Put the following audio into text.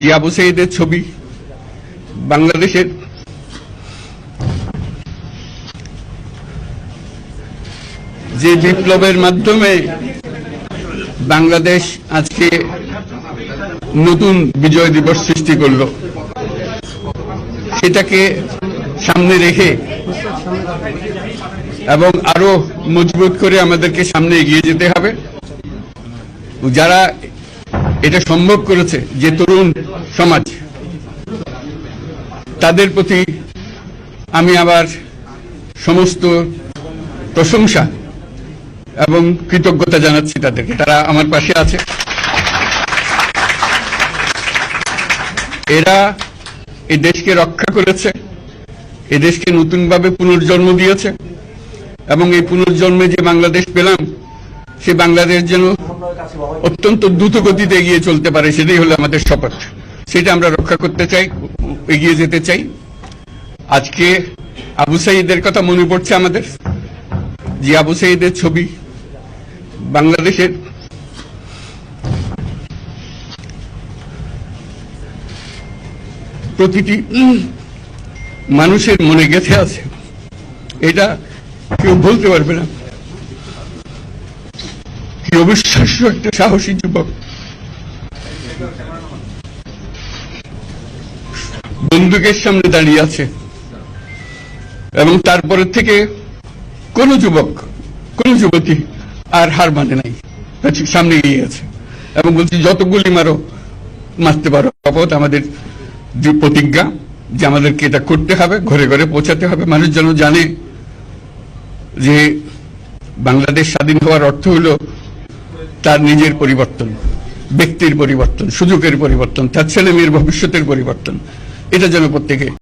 আবু সাইদের ছবি, বাংলাদেশের। যে বিপ্লবের মাধ্যমে বাংলাদেশ আজকে নতুন বিজয় দিবস সৃষ্টি করল, সেটাকে সামনে রেখে এবং আরও মজবুত করে আমাদেরকে সামনে এগিয়ে যেতে হবে। যারা এটা সম্ভব করেছে, যে তরুণ সমাজ। তাদের প্রতি আমি আবার সমস্ত প্রশংসা এবং কৃতজ্ঞতা জানাচ্ছি তাদেরকে। তারা আমার পাশে আছে। এরা এই দেশকে রক্ষা করেছে এ দেশকে নতুনভাবে পুনর্জন্ম দিয়েছে এবং এই পুনর্জন্মে যে বাংলাদেশ পেলাম, সে বাংলাদেশ যেন অত্যন্ত দ্রুত গতিতে এগিয়ে চলতে পারে, সেটাই হলো আমাদের শপথ। সেটা আমরা রক্ষা করতে চাই, এগিয়ে যেতে চাই। আজকে আবু সাইদের কথা মনে পড়ছে আমাদের, যে আবু সাইদের ছবি বাংলাদেশের প্রতিটি মানুষের মনে গেঁথে আছে। এটা কেউ বলতে পারবে না। কি অবিশ্বাস্য একটা সাহসী যুবক। বন্দুকের সামনে দাঁড়িয়ে আছে। এবং তারপরে থেকে কোন যুবক, কোন যুবতী আর হার মানে নাই। সামনে গিয়ে আছে। এবং বলছি, যত গুলি মারো, মারতে পারো। শপথ আমাদের যে প্রতিজ্ঞা যে আমাদেরকে এটা করতে হবে, ঘরে ঘরে পৌঁছাতে হবে। মানুষ যেন জানে যে বাংলাদেশ স্বাধীন হওয়ার অর্থ হলো তার নিজের পরিবর্তন, ব্যক্তির পরিবর্তন, সুযোগের পরিবর্তন, তার ছেলে মেয়ের ভবিষ্যতের পরিবর্তন। এটা যেন প্রত্যেকে।